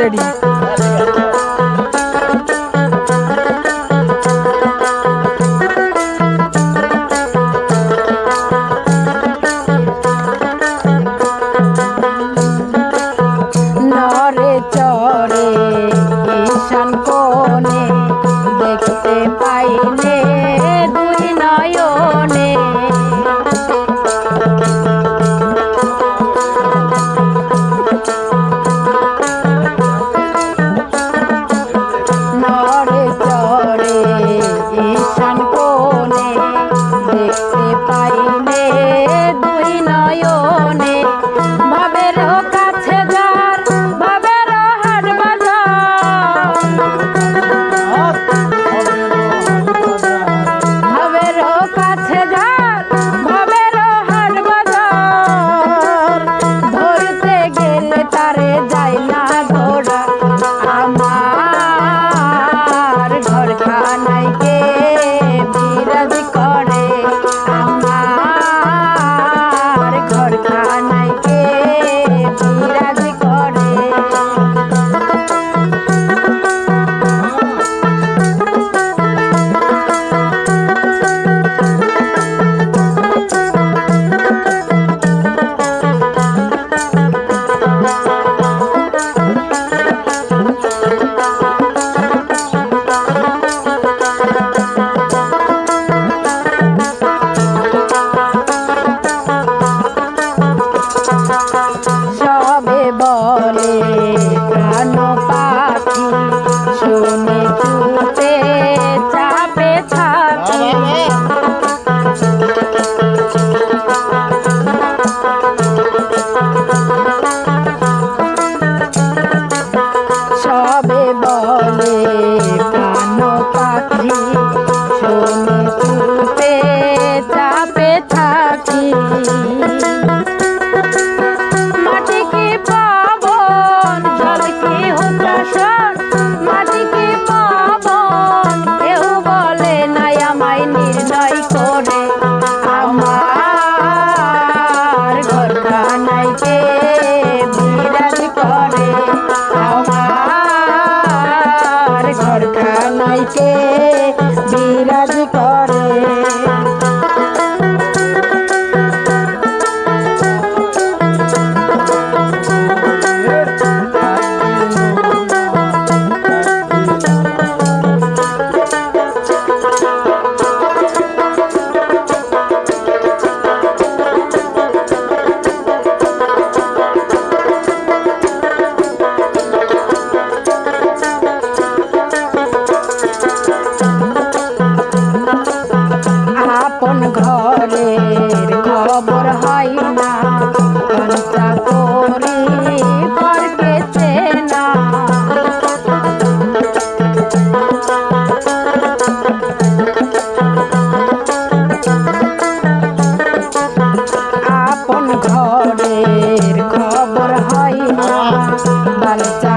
ready. হৃদয়তে বিরাজ কর। আপন ঘরের খবর হয় না। ঘণ্টা করে পড়কেছে না। আপন ঘরের খবর হয় না। বাচ্চা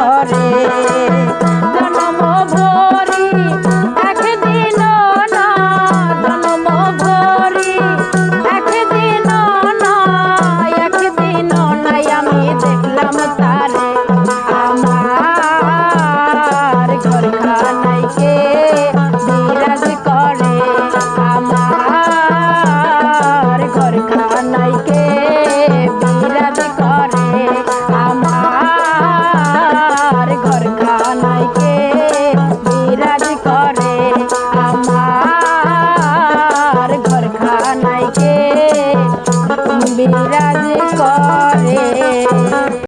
করে